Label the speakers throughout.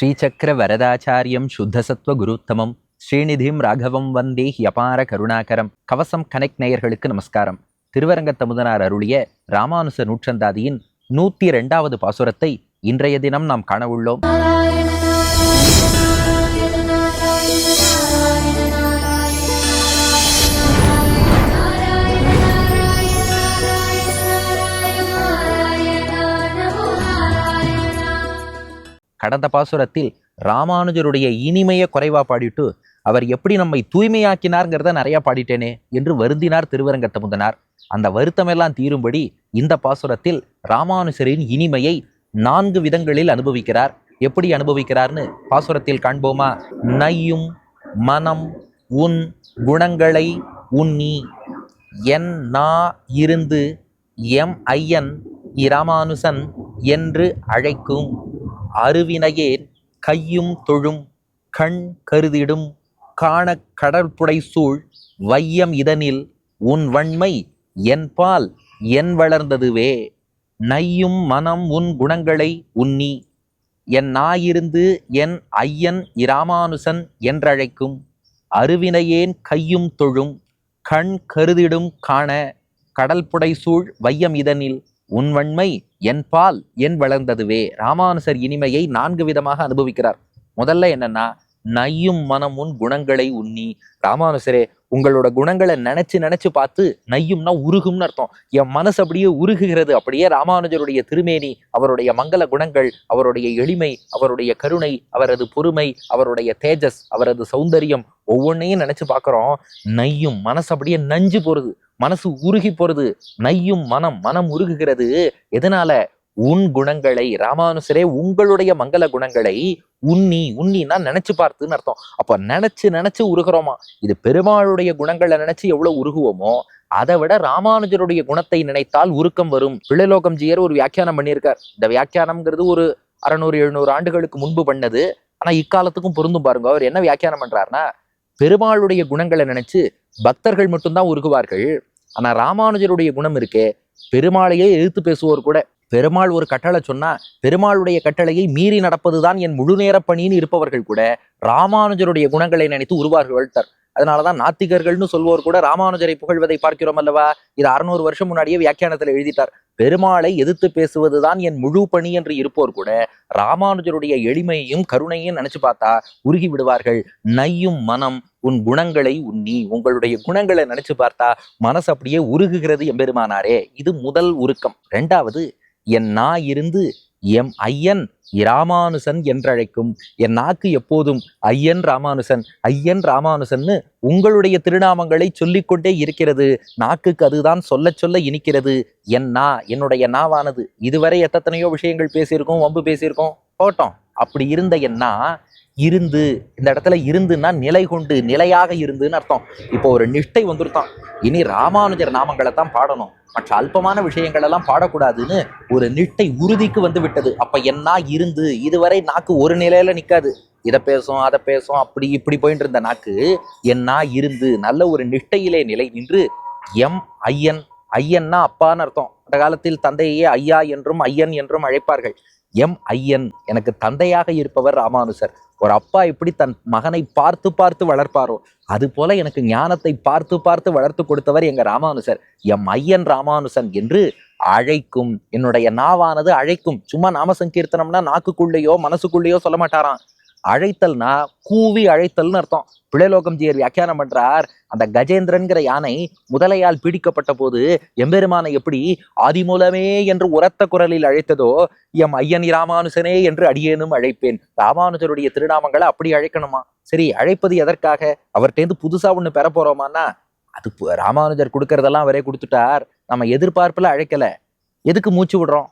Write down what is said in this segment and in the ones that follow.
Speaker 1: ஸ்ரீசக்கர வரதாச்சாரியம் சுத்தசத்துவ குருத்தமம். ஸ்ரீநிதிம் ராகவம் வந்தே யபார கருணாகரம். கவசம் கனெக்ட் நேயர்களுக்கு நமஸ்காரம். திருவரங்கத்தமுதனார் அருளிய ராமானுச நூற்றந்தாதியின் நூத்தி ரெண்டாவது பாசுரத்தை இன்றைய தினம் நாம் காணவுள்ளோம் கடந்த பாசுரத்தில் ராமானுஜருடைய இனிமைய குறைவா பாடிட்டு அவர் எப்படி நம்மை தூய்மையாக்கினார்ங்கிறத நிறைய பாடிட்டேனே என்று வருந்தினார் திருவரங்கத்தமுதனார் அந்த வருத்தமெல்லாம் தீரும்படி இந்த பாசுரத்தில் ராமானுஜரின் இனிமையை நான்கு விதங்களில் அனுபவிக்கிறார். எப்படி அனுபவிக்கிறார்னு பாசுரத்தில் காண்போமா? நையும் மனம் உன் குணங்களை உன்னி என் நா இருந்து எம் ஐயன் இராமானுசன் என்று அழைக்கும். அருவினையேன் கையும் தொழும் கண் கருதிடும் காண கடற்புடை சூழ் வையம் இதனில் உன் வன்மை என்பால் என் வளர்ந்ததுவே. நையும் மனம் உன் குணங்களை உன்னி என் நாயிருந்து என் ஐயன் இராமானுசன் என்றழைக்கும். அருவினையேன் கையும் தொழும் கண் கருதிடும் காண கடல்புடை சூழ் வையம் இதனில் உன் வன்மை என்பால் என் வளர்ந்ததுவே. ராமானுசர் இனிமையை நான்கு விதமாக அனுபவிக்கிறார். முதல்ல என்னன்னா நையும் மனம் உன் குணங்களை உன்னி ராமானுசரே உங்களோட குணங்களை நினைச்சு நினைச்சு பார்த்து நையும்னா உருகும்னு அர்த்தம். என் மனசு அப்படியே உருகுகிறது. அப்படியே ராமானுஜருடைய திருமேனி அவருடைய மங்கள குணங்கள் அவருடைய எளிமை அவருடைய கருணை அவரது பொறுமை அவருடைய தேஜஸ் அவரது சௌந்தரியம் ஒவ்வொன்றையும் நினைச்சு பார்க்குறோம். நையும் மனசு அப்படியே நஞ்சு போறது. மனசு உருகி போறது நையும் மனம் மனம் உருகுகிறது. எதனால? உன் குணங்களை ராமானுசரே உங்களுடைய மங்கள குணங்களை உன்னி உன்னின்னா நினைச்சு பார்த்துன்னு அர்த்தம். அப்ப நினைச்சு நினைச்சு உருகிறோமா? இது பெருமாளுடைய குணங்களை நினைச்சு எவ்வளவு உருகுவோமோ அதை விட ராமானுஜருடைய குணத்தை நினைத்தால் உருக்கம் வரும். பிள்ளைலோகம் ஜியர் ஒரு வியாக்கியானம் பண்ணியிருக்கார். இந்த வியாக்கியானம்ங்கிறது ஒரு அறநூறு எழுநூறு ஆண்டுகளுக்கு முன்பு பண்ணது. ஆனா இக்காலத்துக்கும் பொருந்தும் பாருங்க. அவர் என்ன வியாக்கியானம் பண்றாருன்னா பெருமாளுடைய குணங்களை நினைச்சு பக்தர்கள் மட்டும்தான் உருகுவார்கள். ஆனா ராமானுஜருடைய குணம் இருக்கே. பெருமாளையே எதிர்த்து பேசுவோர் கூட. பெருமாள் ஒரு கட்டளை சொன்னா பெருமாளுடைய கட்டளையை மீறி நடப்பதுதான் என் முழு நேர பணின்னு இருப்பவர்கள் கூட ராமானுஜருடைய குணங்களை நினைத்து உருவார்கள் அதனாலதான் நாத்திகர்கள்னு சொல்வோர் கூட ராமானுஜரை புகழ்வதை பார்க்கிறோம் அல்லவா? இது அறுநூறு வருஷம் முன்னாடியே வியாக்கியானத்துல எழுதிட்டார். பெருமாளை எதிர்த்து பேசுவதுதான் என் முழு பணி என்று இருப்போர் கூட ராமானுஜருடைய எளிமையும் கருணையும் நினைச்சு பார்த்தா உருகி விடுவார்கள். நையும் மனம் உன் குணங்களை உன்னி உங்களுடைய குணங்களை நினைச்சு பார்த்தா மனசு அப்படியே உருகுகிறது எம்பெருமானாரே. இது முதல் உருக்கம். ரெண்டாவது என் நா இருந்து எம் ஐயன் ராமானுசன் என்றழைக்கும். என் நாக்கு எப்போதும் ஐயன் ராமானுசன் ஐயன் ராமானுசன்னு உங்களுடைய திருநாமங்களை சொல்லிக்கொண்டே இருக்கிறது. நாக்குக்கு அதுதான் சொல்ல சொல்ல இனிக்கிறது. என் நா என்னுடைய நாவானது. இதுவரை எத்தனையோ விஷயங்கள் பேசியிருக்கோம் வம்பு பேசியிருக்கோம் போட்டோம். அப்படி இருந்த என்னா இருந்து இந்த இடத்துல இருந்துன்னா நிலை கொண்டு நிலையாக இருந்துன்னு அர்த்தம். இப்போ ஒரு நிஷ்டை வந்துருத்தான். இனி ராமானுஜர் நாமங்களை தான் பாடணும். மற்ற அல்பமான விஷயங்கள் எல்லாம் பாடக்கூடாதுன்னு ஒரு நிட்டை உறுதிக்கு வந்து விட்டது. அப்ப என்ன இருந்து இதுவரை நாக்கு ஒரு நிலையில நிக்காது. இதை பேசும் அதை பேசும் அப்படி இப்படி போயிட்டு இருந்த நாக்கு என்ன இருந்து நல்ல ஒரு நிஷ்டையிலே நிலை நின்று எம் ஐயன் ஐயன்னா அப்பான்னு அர்த்தம். அந்த காலத்தில் தந்தையே ஐயா என்றும் ஐயன் என்றும் அழைப்பார்கள். எம் ஐயன் எனக்கு தந்தையாக இருப்பவர் ராமானுசர். ஒரு அப்பா எப்படி தன் மகனை பார்த்து பார்த்து வளர்ப்பாரோ அது போல எனக்கு ஞானத்தை பார்த்து பார்த்து வளர்த்து கொடுத்தவர் எங்க ராமானுசர். எம் ஐயன் ராமானுசன் என்று அழைக்கும் என்னுடைய நாவானது அழைக்கும். சும்மா நாம சங்கீர்த்தனம்னா நாக்குக்குள்ளேயோ மனசுக்குள்ளேயோ சொல்ல மாட்டாராம். அழைத்தல்னா கூவி அழைத்தல்னு அர்த்தம். பிழைலோகம் ஜியர் வியாக்கியானம் பண்றார். அந்த கஜேந்திரன்கிற யானை முதலையால் பீடிக்கப்பட்ட போது எம்பெருமானை எப்படி ஆதிமூலமே என்று உரத்த குரலில் அழைத்ததோ எம் ஐயன் ராமானுசனே என்று அடியேனும் அழைப்பேன். ராமானுஜருடைய திருநாமங்களை அப்படி அழைக்கணுமா? சரி அழைப்பது எதற்காக? அவர்கிட்டேருந்து புதுசா ஒண்ணு பெற போறோமான்னா அது ராமானுஜர் கொடுக்கறதெல்லாம் அவரே கொடுத்துட்டார். நம்ம எதிர்பார்ப்புல அழைக்கல. எதுக்கு மூச்சு விடுறோம்?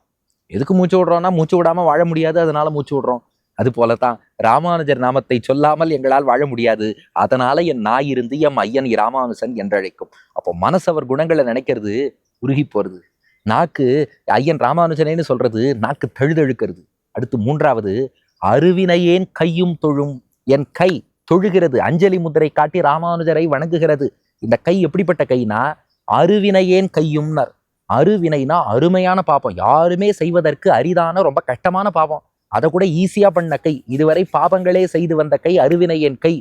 Speaker 1: எதுக்கு மூச்சு விடுறோம்னா மூச்சு விடாம வாழ முடியாது அதனால மூச்சு விடுறோம். அது போலதான் ராமானுஜர் நாமத்தை சொல்லாமல் எங்களால் வாழ முடியாது. அதனால என் நாய் இருந்து எம் ஐயன் ராமானுசன் என்றழைக்கும். அப்போ மனசு அவர் குணங்களை நினைக்கிறது உருகி போறது. நாக்கு ஐயன் ராமானுஜனேன்னு சொல்றது நாக்கு தழுதழுக்கிறது. அடுத்து மூன்றாவது அருவினையேன் கையும் தொழும்? என் கை தொழுகிறது அஞ்சலி முத்திரை காட்டி ராமானுஜரை வணங்குகிறது. இந்த கை எப்படிப்பட்ட கைனா அருவினையேன் கையும்னர்? அருவினைனா அருமையான பாப்பம் யாருமே செய்வதற்கு அரிதான ரொம்ப கஷ்டமான பாவம் அதை கூட ஈஸியாக பண்ண கை. இதுவரை பாபங்களே செய்து வந்த கை அருவினையேன் கை.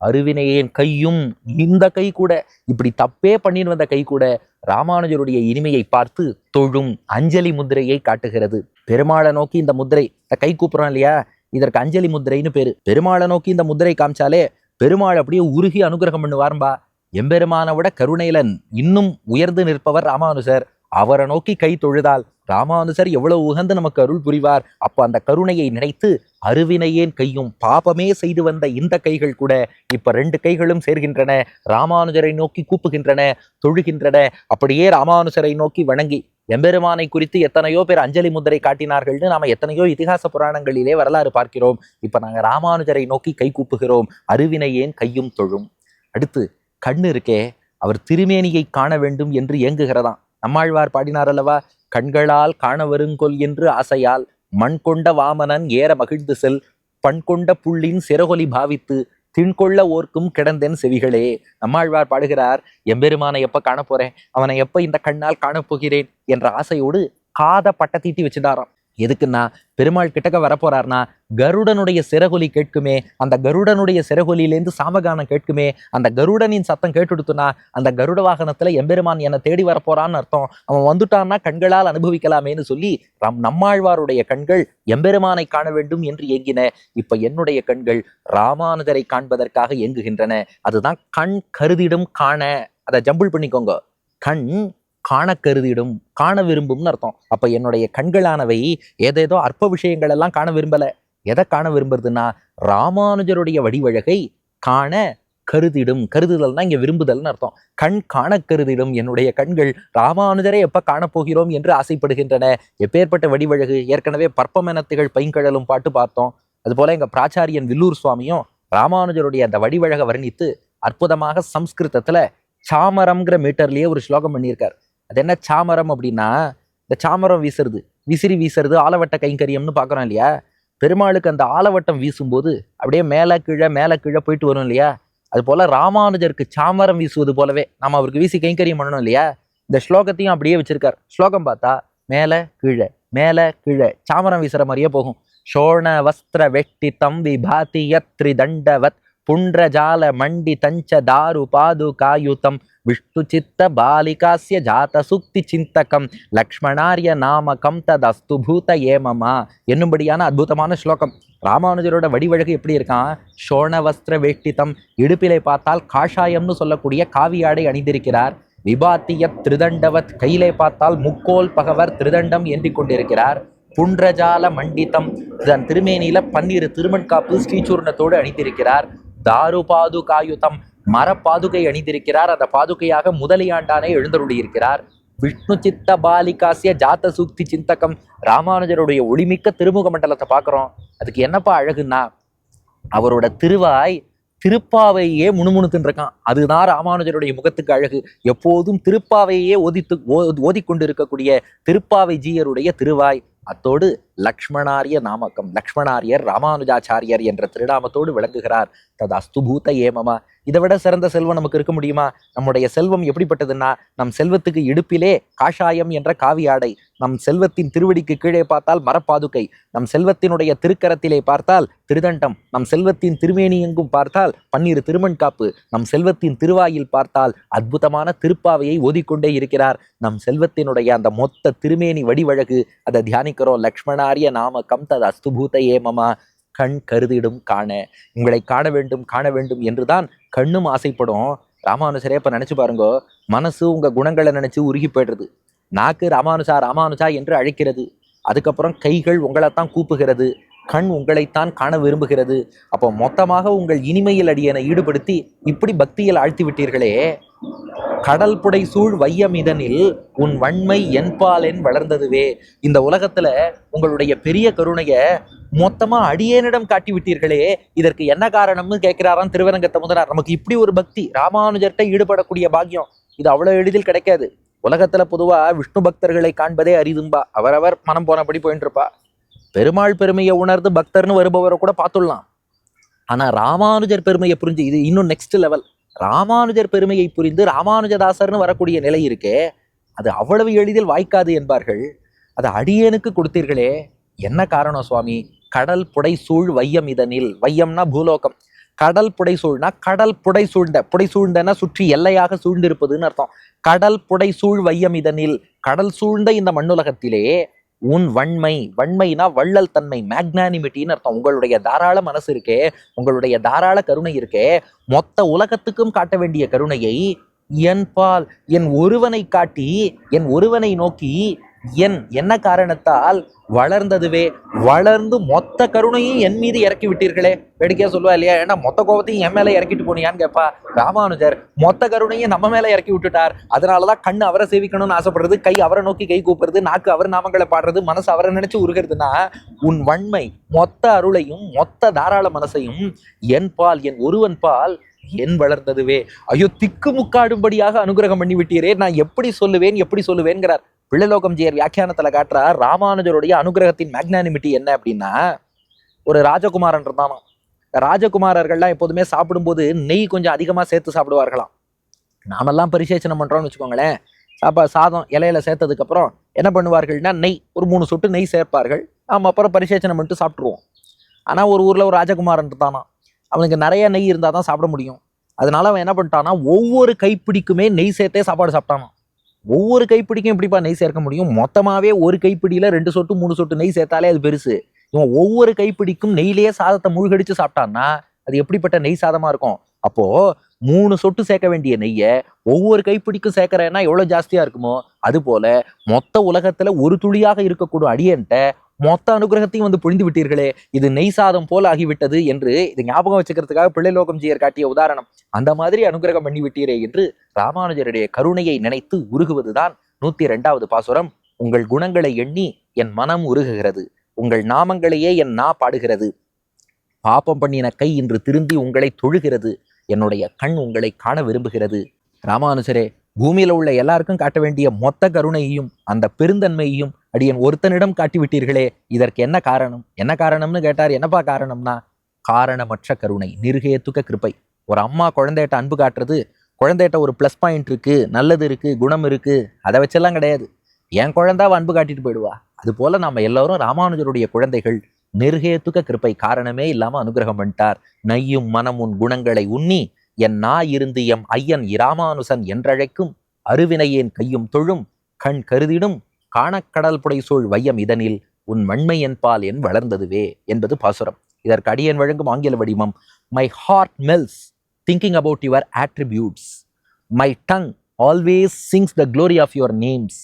Speaker 1: அருவினையேன் கையும் இந்த கை கூட. இப்படி தப்பே பண்ணின்னு வந்த கை கூட ராமானுஜருடைய இனிமையை பார்த்து தொழும் அஞ்சலி முத்திரையை காட்டுகிறது. பெருமாளை நோக்கி இந்த முத்திரை இந்த கை கூப்புறோம் இல்லையா? இதற்கு அஞ்சலி முத்திரைன்னு பேரு. பெருமாளை நோக்கி இந்த முத்திரை காமிச்சாலே பெருமாள் அப்படியே உருகி அனுகிரகம் பண்ணுவார்பா எம்பெருமானை விட கருணையிலன் இன்னும் உயர்ந்து நிற்பவர் ராமானுஜர். அவரை நோக்கி கை தொழுதால் ராமானுஜர் எவ்வளவு உகந்து நமக்கு அருள் புரிவார். அப்ப அந்த கருணையை நினைத்து அருவினையேன் கையும் பாபமே செய்து வந்த இந்த கைகள் கூட இப்ப ரெண்டு கைகளும் சேர்கின்றன. ராமானுஜரை நோக்கி கூப்புகின்றன தொழுகின்றன. அப்படியே ராமானுஜரை நோக்கி வணங்கி எம்பெருமானை குறித்து எத்தனையோ பேர் அஞ்சலி முத்திரை காட்டினார்கள்னு நாம எத்தனையோ இதிகாச புராணங்களிலே வரலாறு பார்க்கிறோம். இப்ப நாங்க ராமானுஜரை நோக்கி கை கூப்புகிறோம். அருவினையேன் கையும் தொழும். அடுத்து கண்ணு இருக்கே அவர் திருமேனியை காண வேண்டும் என்று ஏங்குகிறதாம் நம்மாழ்வார் பாடினார் அல்லவா? கண்களால் காண வருங்கொல் என்று ஆசையால் மண் கொண்ட வாமனன் ஏற மகிழ்ந்து செல் பண் கொண்ட புள்ளின் சிறகொலி பாவித்து திண்கொள்ள ஓர்க்கும் கிடந்தென் செவிகளே. நம்மாழ்வார் பாடுகிறார் எம்பெருமானை எப்ப காண போறேன் அவனை எப்ப இந்த கண்ணால் காணப் போகிறேன் என்ற ஆசையோடு காத பட்ட தீட்டி வச்சுட்டாராம். எதுக்குன்னா பெருமாள் கிட்டக்க வரப்போறார்னா கருடனுடைய சிறகுலி கேட்குமே அந்த கருடனுடைய சிறகுலியிலேருந்து சாமகானம் கேட்குமே அந்த கருடனின் சத்தம் கேட்டுடுத்துனா அந்த கருட வாகனத்துல எம்பெருமான் என்னை தேடி வரப்போறான்னு அர்த்தம். அவன் வந்துட்டான்னா கண்களால் அனுபவிக்கலாமேன்னு சொல்லி ரம் நம்மாழ்வாருடைய கண்கள் எம்பெருமானை காண வேண்டும் என்று ஏங்கின இப்ப என்னுடைய கண்கள் ராமானுஜரை காண்பதற்காக ஏங்குகின்றன. அதுதான் கண் கருதிடும் காண. அதை ஜம்பிள் பண்ணிக்கோங்க. கண் காண கருதிடும் காண விரும்பும்னு அர்த்தம். அப்ப என்னுடைய கண்களானவை ஏதேதோ அற்ப விஷயங்கள் எல்லாம் காண விரும்பல. எதை காண விரும்புறதுன்னா ராமானுஜருடைய வடிவழகை காண கருதிடும். கருதுதல் தான் இங்க விரும்புதல்னு அர்த்தம். கண் காண கருதிடும் என்னுடைய கண்கள் ராமானுஜரை எப்ப காணப்போகிறோம் என்று ஆசைப்படுகின்றன. எப்பேற்பட்ட வடிவழகு? ஏற்கனவே பற்பமெனத்துகள் பைங்கடலும் பாட்டு பார்த்தோம். அதுபோல எங்க பிராச்சாரியன் வில்லூர் சுவாமியும் ராமானுஜருடைய அந்த வடிவழக வர்ணித்து அற்புதமாக சம்ஸ்கிருதத்துல சாமரம்ங்கிற மீட்டர்லயே ஒரு ஸ்லோகம் பண்ணியிருக்கார். அது என்ன சாமரம் அப்படின்னா இந்த சாமரம் வீசுறது விசிறி வீசுறது ஆலவட்ட கைங்கரியம்னு பார்க்குறோம் இல்லையா? பெருமாளுக்கு அந்த ஆலவட்டம் வீசும்போது அப்படியே மேலே கீழே மேலே கீழே போயிட்டு வரும் இல்லையா? அது போல் ராமானுஜருக்கு சாமரம் வீசுவது போலவே நம்ம அவருக்கு வீசி கைங்கரியம் பண்ணணும் இல்லையா? இந்த ஸ்லோகத்தையும் அப்படியே வச்சிருக்கார். ஸ்லோகம் பார்த்தா மேலே கீழே மேலே கீழே சாமரம் வீசுகிற மாதிரியே போகும். சோழ வஸ்திர வெட்டி தம்பி பாதி யத்ரி தண்டவத் புண்ட்ரஜால மண்டி தஞ்ச தாரு பாது காயுதம் விஷ்ணு சித்த பாலிகாஸ்ய ஜாத சுக்தி சிந்தகம். லக்ஷ்மணாரிய நாமகம் ததஸ்து பூத ஏமமா. என்னும்படியான அற்புதமான ஸ்லோகம். ராமானுஜரோட வடிவழகு எப்படி இருக்கான் சோழ வஸ்திர வேஷ்டிதம் இடுப்பிலை பார்த்தால் காஷாயம்னு சொல்லக்கூடிய காவியாடை அணிந்திருக்கிறார். விபாத்திய திருதண்டவத் கையிலே பார்த்தால் முக்கோல் பகவர் திருதண்டம் ஏந்தி கொண்டிருக்கிறார். புன்றஜால மண்டித்தம். தன் திருமேனியில பன்னிரு திருமண்காப்பு ஸ்ரீசூர்ணத்தோடு அணிந்திருக்கிறார். தாரு பாதுகாயுதம் மரப்பாதுகை அணிந்திருக்கிறார். அந்த பாதுகையாக முதலியாண்டானே எழுந்தருளியிருக்கிறார். விஷ்ணு சித்த பாலிகாசிய ஜாத்த சூக்தி சிந்தகம் ராமானுஜருடைய ஒளிமிக்க திருமுக மண்டலத்தை பார்க்குறோம். அதுக்கு என்னப்பா அழகுன்னா அவரோட திருவாய் திருப்பாவையே முணுமுணுத்துன்னு இருக்கான் அதுதான் ராமானுஜருடைய முகத்துக்கு அழகு. எப்போதும் திருப்பாவையே ஓதித்து ஓ- ஓதிக்கொண்டு இருக்கக்கூடிய திருப்பாவை ஜீயருடைய திருவாய். அத்தோடு லக்ஷ்மணாரிய நாமக்கம் லக்ஷ்மணாரியர் ராமானுஜாச்சாரியர் என்ற திருநாமத்தோடு விளங்குகிறார். தது அஸ்துபூத ஏமமா இதை விட சிறந்த செல்வம் நமக்கு இருக்க முடியுமா? நம்முடைய செல்வம் எப்படிப்பட்டதுன்னா நம் செல்வத்துக்கு இடுப்பிலே காஷாயம் என்ற காவி ஆடை நம் செல்வத்தின் திருவடிக்கு கீழே பார்த்தால் மரப்பாதுகை நம் செல்வத்தினுடைய திருக்கரத்திலே பார்த்தால் திருதண்டம் நம் செல்வத்தின் திருமேனி எங்கும் பார்த்தால் பன்னிரு திருமண்காப்பு நம் செல்வத்தின் திருவாயில் பார்த்தால் அற்புதமான திருப்பாவையை ஓதிக்கொண்டே இருக்கிறார். நம் செல்வத்தினுடைய அந்த மொத்த திருமேனி வடிவழகு அதை தியானிக்கிறோம். லக்ஷ்மணாரிய நாம தது அஸ்துபூத ஏமமா கண் கருதிடும் காண. உங்களை காண வேண்டும் காண வேண்டும் என்றுதான் கண்ணும் ஆசைப்படும். ராமானுசரே இப்போ நினைச்சு பாருங்க மனசு உங்க குணங்களை நினைச்சு உருகி போயிடுறது. நாக்கு ராமானுஜா ராமானுஜா என்று அழைக்கிறது. அதுக்கப்புறம் கைகள் உங்களைத்தான் கூப்புகிறது. கண் உங்களைத்தான் காண விரும்புகிறது. அப்போ மொத்தமாக உங்கள் இனிமையில் அடியனை ஈடுபடுத்தி இப்படி பக்தியில் ஆழ்த்தி விட்டீர்களே. கடல் புடை சூழ் வையமிதனில் உன் வன்மை என்பாலென் வளர்ந்ததுவே. இந்த உலகத்துல உங்களுடைய பெரிய கருணைய மொத்தமா அடியேனிடம் காட்டி விட்டீர்களே. இதற்கு என்ன காரணம்னு கேட்கிறாராம் திருவரங்கத்தை முதலார் நமக்கு இப்படி ஒரு பக்தி ராமானுஜர்கிட்ட ஈடுபடக்கூடிய பாக்கியம் இது அவ்வளவு எளிதில் கிடைக்காது. உலகத்துல பொதுவா விஷ்ணு பக்தர்களை காண்பதே அரிதும்பா. அவரவர் மனம் போனபடி போயிட்டு இருப்பா பெருமாள் பெருமையை உணர்ந்து பக்தர்னு வருபவரை கூட பார்த்துடலாம். ஆனா ராமானுஜர் பெருமையை புரிஞ்சு இது இன்னும் நெக்ஸ்ட் லெவல் ராமானுஜர் பெருமையை புரிந்து ராமானுஜதாசர்னு வரக்கூடிய நிலை இருக்கே அது அவ்வளவு எளிதில் வாய்க்காது என்பார்கள். அது அடியேனுக்கு கொடுத்தீர்களே என்ன காரணம் சுவாமி? கடல் புடைசூழ் வையம் இதனில். வையம்னா பூலோகம். கடல் புடைசூழ்னா கடல் புடை சூழ்ந்த புடை சூழ்ந்தனா சுற்றி எல்லையாக சூழ்ந்திருப்பதுன்னு அர்த்தம். கடல் புடைசூழ் வையம் இதனில். கடல் சூழ்ந்த இந்த மண்ணுலகத்திலே உன் வன்மை வன்மைனா வள்ளல் தன்மை மேக்னானிமிட்டின்னு அர்த்தம். உங்களுடைய தாராள மனசு இருக்கே உங்களுடைய தாராள கருணை இருக்கே மொத்த உலகத்துக்கும் காட்ட வேண்டிய கருணையை என் பால் என் ஒருவனை காட்டி என் ஒருவனை நோக்கி என் என்ன காரணத்தால் வளர்ந்ததுவே? வளர்ந்து மொத்த கருணையும் என் மீது இறக்கி விட்டீர்களே? வேடிக்கையா சொல்லுவா இல்லையா? ஏன்னா மொத்த கோபத்தையும் என் மேல இறக்கிட்டு போனியான்னு கேப்பா. ராமானுஜர் மொத்த கருணையும் நம்ம மேல இறக்கி விட்டுட்டார். அதனாலதான் கண்ணு அவரை சேவிக்கணும்னு ஆசைப்படுறது கை அவரை நோக்கி கை கூப்புறது நாக்கு அவர் நாமங்களை பாடுறது மனசு அவரை நினைச்சு உருகிறதுனா உன் வன்மை மொத்த அருளையும் மொத்த தாராள மனசையும் என் பால் என் ஒருவன் பால் என் வளர்ந்ததுவே. ஐயோ திக்கு முக்காடும்படியாக அனுகிரகம் பண்ணி விட்டீரே நான் எப்படி சொல்லுவேன் எப்படி சொல்லுவேன்கிறார். பிள்ளைலோகம் ஜியர் வியாக்கியானத்துல காட்டுற ராமானுஜருடைய அனுகிரகத்தின் மேக்னானிமிட்டி என்ன அப்படின்னா ஒரு ராஜகுமாரன் இருந்தானோ ராஜகுமாரர்கள்லாம் எப்போதுமே சாப்பிடும்போது நெய் கொஞ்சம் அதிகமாக சேர்த்து சாப்பிடுவார்களாம். நாமெல்லாம் பரிசேச்சனம் பண்ணுறோன்னு வச்சுக்கோங்களேன். சாப்பா சாதம் இலையில சேர்த்ததுக்கப்புறம் என்ன பண்ணுவார்கள்னா நெய் ஒரு மூணு சொட்டு நெய் சேர்ப்பார்கள். நாம் அப்புறம் பரிசேச்சனம் பண்ணிட்டு சாப்பிட்ருவோம் ஆனால் ஒரு ஊரில் ஒரு ராஜகுமாரன் இருந்தானா அவனுக்கு நிறைய நெய் இருந்தால் தான் சாப்பிட முடியும். அதனால அவன் என்ன பண்ணிட்டான்னா ஒவ்வொரு கைப்பிடிக்குமே நெய் சேர்த்தே சாப்பாடு சாப்பிட்டானான் ஒவ்வொரு கைப்பிடிக்கும் எப்படிப்பா நெய் சேர்க்க முடியும்? மொத்தமாகவே ஒரு கைப்பிடியில் ரெண்டு சொட்டு மூணு சொட்டு நெய் சேர்த்தாலே அது பெருசு. இவன் ஒவ்வொரு கைப்பிடிக்கும் நெய்லேயே சாதத்தை மூழ்கடிச்சு சாப்பிட்டான்னா அது எப்படிப்பட்ட நெய் சாதமாக இருக்கும்? அப்போது மூணு சொட்டு சேர்க்க வேண்டிய நெய்யை ஒவ்வொரு கைப்பிடிக்கும் சேர்க்கறேன்னா எவ்வளோ ஜாஸ்தியாக இருக்குமோ? அதுபோல் மொத்த உலகத்தில் ஒரு துளியாக இருக்கக்கூடிய அடியன்ட்ட மொத்த அனுகிரகத்தையும் வந்து பொழிந்து விட்டீர்களே இது நெய் சாதம் போல் ஆகிவிட்டது என்று இது ஞாபகம் வச்சுக்கிறதுக்காக பிள்ளைலோகம் ஜியர் காட்டிய உதாரணம். அந்த மாதிரி அனுகிரகம் பண்ணி விட்டீரே என்று ராமானுஜருடைய கருணையை நினைத்து உருகுவதுதான் நூத்தி இரண்டாவது பாசுரம். உங்கள் குணங்களை எண்ணி என் மனம் உருகுகிறது. உங்கள் நாமங்களையே என் நா பாடுகிறது. பாப்பம் பண்ணின கை இன்று திருந்தி உங்களை தொழுகிறது. என்னுடைய கண் உங்களை காண விரும்புகிறது. ராமானுஜரே பூமியில உள்ள எல்லாருக்கும் காட்ட வேண்டிய மொத்த கருணையையும் அந்த பெருந்தன்மையையும் அடியன் ஒருத்தனிடம் காட்டிவிட்டீர்களே இதற்கு என்ன காரணம்? என்ன காரணம்னு கேட்டார் என்னப்பா காரணம்னா காரணமற்ற கருணை நிருகேத்துக்க கிருப்பை. ஒரு அம்மா குழந்தைகிட்ட அன்பு காட்டுறது குழந்தைகிட்ட ஒரு ப்ளஸ் பாயிண்ட் இருக்குது நல்லது இருக்குது குணம் இருக்குது அதை வச்செல்லாம் கிடையாது. என் குழந்தாவை அன்பு காட்டிட்டு போயிடுவா. அது போல் நாம எல்லாரும் ராமானுஜருடைய குழந்தைகள் நிர்ஹேத்துக்க கிருப்பை காரணமே இல்லாமல் அனுகிரகம் பண்ணிட்டார். நையும் மனமுன் குணங்களை உண்ணி என் நா இருந்து எம் ஐயன் இராமானுசன் என்றழைக்கும் அருவினையேன் கையும் தொழும் கண் கருதிடும் காணக்கடல் புடைசூழ் வையம் இதனில் உன் மண்மை என்பால் என் வளர்ந்ததுவே என்பது பாசுரம். இதற்கு அடியன் வழங்கும் ஆங்கில வடிவம் my heart melts thinking about your attributes my tongue always sings the glory of your names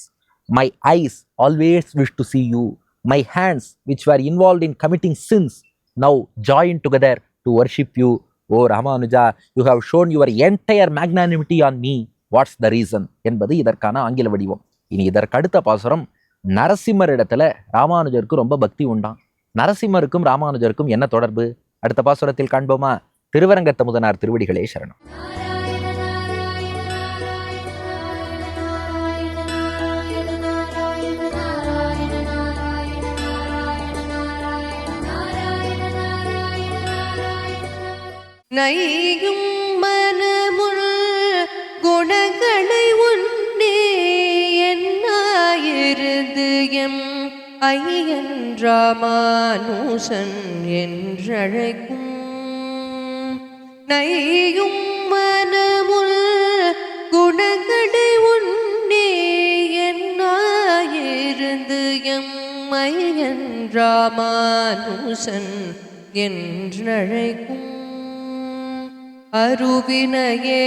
Speaker 1: my eyes always wish to see you my hands which were involved in committing sins now join together to worship you O Ramanuja you have shown your entire magnanimity on me what's the reason என்பது இதற்கான ஆங்கில வடிவம். இனி இதற்கடுத்த பாசுரம் நரசிம்மர் இடத்துல ராமானுஜருக்கு ரொம்ப பக்தி உண்டாம். நரசிம்மருக்கும் ராமானுஜருக்கும் என்ன தொடர்பு? அடுத்த பாசுரத்தில் காண்போமா? திருவரங்கத்த முதனார் திருவடிகளே சரணம்.
Speaker 2: நையும் மனமுள் குணங்களை என்னாயிருந்து ஐயன்றாமானுஷன் என்றழைக்கும். நையும் மனமுள் குணங்களை உண்டே என்னாயிருந்து எம் ஐயன் என்றழைக்கும். அருவினையே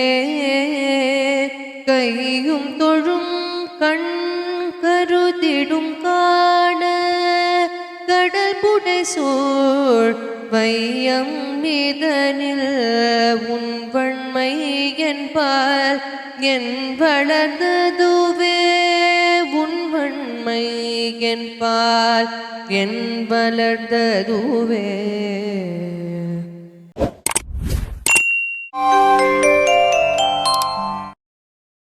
Speaker 2: கையும் தொழும் கண் கருதிடும் காண கடல் புடை சோழ் வையம் நிதனில் உன் வன்மை என்பால் என் வளர்ந்ததுவே உன் வன்மை என்பால் என் வளர்ந்ததுவே.